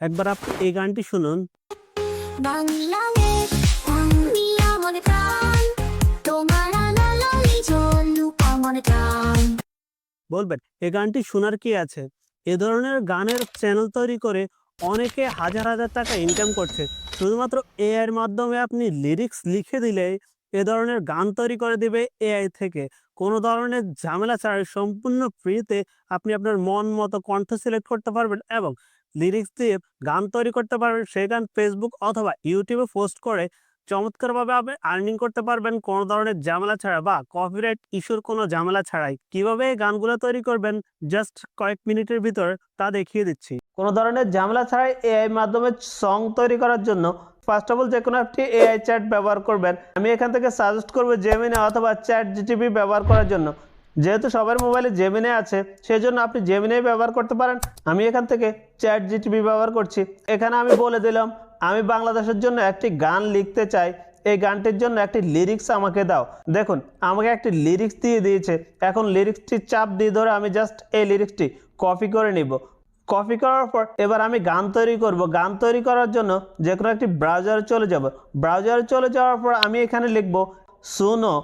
একবার আপনি এই গানটি শুনুন। বলবেন এই গানটি শোনার কি আছে? এ ধরনের গানের চ্যানেল তৈরি করে অনেকে হাজার হাজার টাকা ইনকাম করছে। শুধুমাত্র এআইয়ের মাধ্যমে আপনি লিরিক্স লিখে দিলে এ ধরনের গান তৈরি করে দিবে এআই থেকে। কোনো ধরনের ঝামেলা ছাড়াই সম্পূর্ণ ফ্রিতে আপনি আপনার মন মতো কণ্ঠ সিলেক্ট করতে পারবেন এবং লিরিক্স দিয়ে গান তৈরি করতে পারবেন সেই গান ফেসবুক অথবা ইউটিউবে পোস্ট করে চমৎকারভাবে আপনি আর্নিং করতে পারবেন। কোনো ধরনের ঝামেলা ছাড়া বা কপিরাইট ইস্যুর কোনো ঝামেলা ছাড়াই। কীভাবে এই গানগুলো তৈরি করবেন? জাস্ট কয়েক মিনিটের ভিতর তা দেখিয়ে দিচ্ছি। কোনো ধরনের ঝামেলা ছাড়াই এআই মাধ্যমে সং তৈরি করার জন্য ফার্স্ট অফ অল যে কোনো একটি এআই চ্যাট ব্যবহার করবেন। আমি এখান থেকে সাজেস্ট করব জেমিনে অথবা চ্যাট জিটিপি ব্যবহার করার জন্য। যেহেতু সবার মোবাইলে জেমিনে আছে সেই জন্য আপনি জেমিনে ব্যবহার করতে পারেন। আমি এখান থেকে চ্যাট জিটিপি ব্যবহার করছি। এখানে আমি বলে দিলাম, আমি বাংলাদেশের জন্য একটি গান লিখতে চাই। এই গানটির জন্য একটি লিরিক্স আমাকে দাও। দেখুন, আমাকে একটি লিরিক্স দিয়ে দিয়েছে। এখন লিরিক্সটি চাপ দিয়ে ধরে আমি জাস্ট এই লিরিক্সটি কপি করে নিব। কপি করার পর এবার আমি গান তৈরি করব। গান তৈরি করার জন্য যে কোনো একটি ব্রাউজারে চলে যাব। ব্রাউজারে চলে যাওয়ার পর আমি এখানে লিখব Suno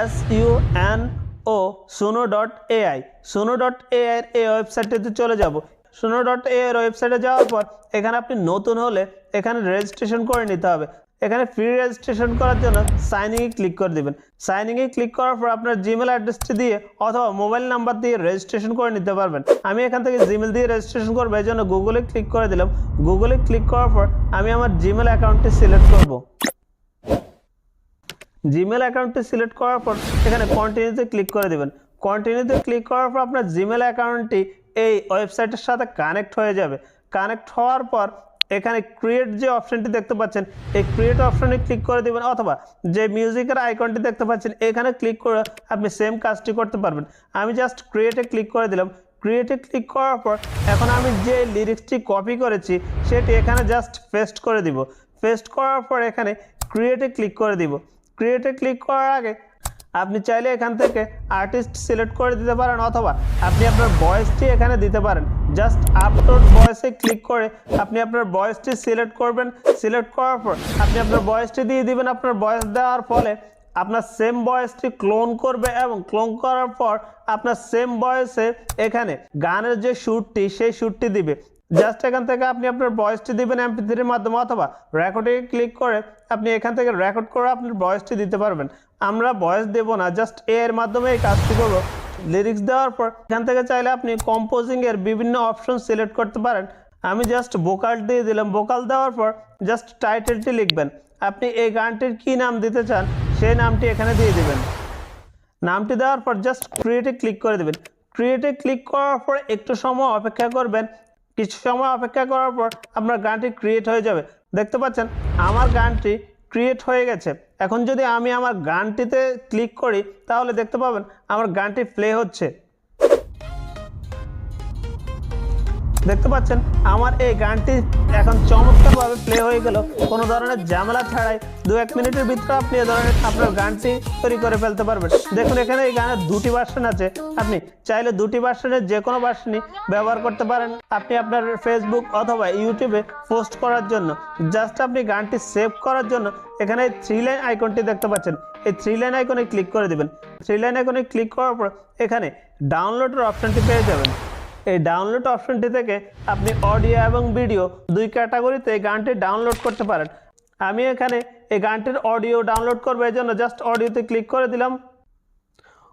S U N O Suno dot AI Suno dot AI এর এই ওয়েবসাইটটিতে চলে যাব। সোনো ডট এ এর ওয়েবসাইটে যাওয়ার পর এখানে আপনি নতুন হলে এখানে রেজিস্ট্রেশন করে নিতে হবে। এখানে ফ্রি রেজিস্ট্রেশন করার জন্য সাইনিংয়ে ক্লিক করে দেবেন। সাইনিংয়ে ক্লিক করার পর আপনার জিমেল অ্যাড্রেসটি দিয়ে অথবা মোবাইল নাম্বার দিয়ে রেজিস্ট্রেশন করে নিতে পারবেন। আমি এখান থেকে জিমেল দিয়ে রেজিস্ট্রেশন করব, এই জন্য গুগলে ক্লিক করে দিলাম। গুগলে ক্লিক করার পর আমি আমার জিমেল অ্যাকাউন্টটি সিলেক্ট করব। জিমেল অ্যাকাউন্টটি সিলেক্ট করার পর এখানে কন্টিনিউতে ক্লিক করে দেবেন। কন্টিনিউতে ক্লিক করার পর আপনার জিমেল অ্যাকাউন্টটি এই ওয়েবসাইটের সাথে কানেক্ট হয়ে যাবে। কানেক্ট হওয়ার পর এখানে ক্রিয়েট যে অপশনটি দেখতে পাচ্ছেন, এই ক্রিয়েট অপশনে ক্লিক করে দেবেন অথবা যে মিউজিকের আইকনটি দেখতে পাচ্ছেন, এখানে ক্লিক করে আপনি সেম কাজটি করতে পারবেন। আমি জাস্ট ক্রিয়েটে ক্লিক করে দিলাম। ক্রিয়েটে ক্লিক করার পর এখন আমি যে লিরিক্সটি কপি করেছি, সেটি এখানে জাস্ট পেস্ট করে দিব। পেস্ট করার পর এখানে ক্রিয়েটে ক্লিক করে দিব। ক্রিয়েটে ক্লিক করার আগে আপনি চাইলে এখান থেকে আর্টিস্ট সিলেক্ট করে দিতে পারেন অথবা আপনি আপনার ভয়েসটি এখানে দিতে পারেন। জাস্ট আপলোড ভয়েসে ক্লিক করে আপনি আপনার ভয়েসটি সিলেক্ট করবেন। সিলেক্ট করার পর আপনি আপনার ভয়েসটি দিয়ে দিবেন। আপনার ভয়েস দেওয়ার ফলে আপনার সেম ভয়েসটি ক্লোন করবে এবং ক্লোন করার পর আপনার সেম ভয়েসে এখানে গানের যে শ্যুটটি সেই শ্যুটটি দিবে। জাস্ট এখান থেকে আপনি আপনার ভয়েসটি দিবেন এমপি থ্রির মাধ্যমে অথবা রেকর্ডে ক্লিক করে আপনি এখান থেকে রেকর্ড করে আপনার ভয়েসটি দিতে পারবেন। আমরা ভয়েস দেব না জাস্ট এর মাধ্যমে এই কাজটি করব। লিরিক্স দেওয়ার পর এখান থেকে চাইলে আপনি কম্পোজিংয়ের বিভিন্ন অপশন সিলেক্ট করতে পারেন। আমি জাস্ট ভোকাল দিয়ে দিলাম। ভোকাল দেওয়ার পর জাস্ট টাইটেলটি লিখবেন। আপনি এই গানটির কি নাম দিতে চান সেই নামটি এখানে দিয়ে দিবেন। নামটি দেওয়ার পর জাস্ট ক্রিয়েটে ক্লিক করে দেবেন। ক্রিয়েটে ক্লিক করার পর একটু সময় অপেক্ষা করবেন। কিছু সময় অপেক্ষা করার পর আপনার গানটি ক্রিয়েট হয়ে যাবে। দেখতে পাচ্ছেন, আমার গানটি ক্রিয়েট হয়ে গেছে। এখন যদি আমি আমার গানটিতে ক্লিক করি, তাহলে দেখতে পাবেন আমার গানটি প্লে হচ্ছে। দেখতে পাচ্ছেন? আমার এই গানটি এখন চমৎকারভাবে প্লে হয়ে গেল। কোনো ধরনের ঝামেলা ছাড়াই দু এক মিনিটের ভিতরে আপনি এ ধরনের আপনার গানটি তৈরি করে ফেলতে পারবেন। দেখুন, এখানে এই গানের দুটি ভার্সন আছে। আপনি চাইলে দুটি ভার্সনের যে কোনো ভার্সনই ব্যবহার করতে পারেন। আপনি আপনার ফেসবুক অথবা ইউটিউবে পোস্ট করার জন্য। জাস্ট আপনি গানটি সেভ করার জন্য এখানে থ্রি লাইন আইকনটি দেখতে পাচ্ছেন। এই থ্রি লাইন আইকনে ক্লিক করে দিবেন। থ্রি লাইন আইকনে ক্লিক করার পর এখানে ডাউনলোডের অপশনটি পেয়ে যাবেন। এই ডাউনলোড অপশনটি থেকে আপনি অডিও এবং ভিডিও দুই ক্যাটাগরিতে গানটি ডাউনলোড করতে পারেন। আমি এখানে এই গানটির অডিও ডাউনলোড করব, এই জন্য জাস্ট অডিওতে ক্লিক করে দিলাম।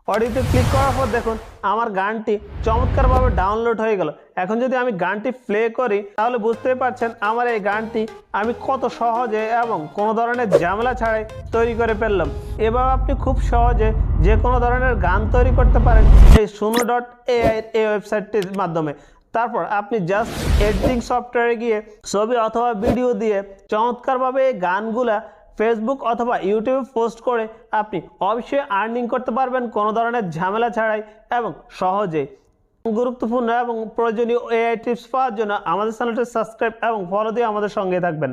অডিওতে ক্লিক করার পর দেখুন, আমার গানটি চমৎকারভাবে ডাউনলোড হয়ে গেল। এখন যদি আমি গানটি প্লে করি, তাহলে বুঝতেই পারছেন আমার এই গানটি আমি কত সহজে এবং কোনো ধরনের ঝামেলা ছাড়াই তৈরি করে ফেললাম। এভাবে আপনি খুব সহজে যে কোনো ধরনের গান তৈরি করতে পারেন এই সুনো ডট এআই এই ওয়েবসাইটটির মাধ্যমে। তারপর আপনি জাস্ট এডিটিং সফটওয়্যারে গিয়ে ছবি অথবা ভিডিও দিয়ে চমৎকারভাবে এই গানগুলা ফেসবুক অথবা ইউটিউবে পোস্ট করে আপনি অবশ্যই আর্নিং করতে পারবেন কোনো ধরনের ঝামেলা ছাড়াই এবং সহজে গুরুত্বপূর্ণ এবং প্রয়োজনীয় এআই টিপস পাওয়ার জন্য আমাদের চ্যানেলটি সাবস্ক্রাইব এবং ফলো দিয়ে আমাদের সঙ্গে থাকবেন।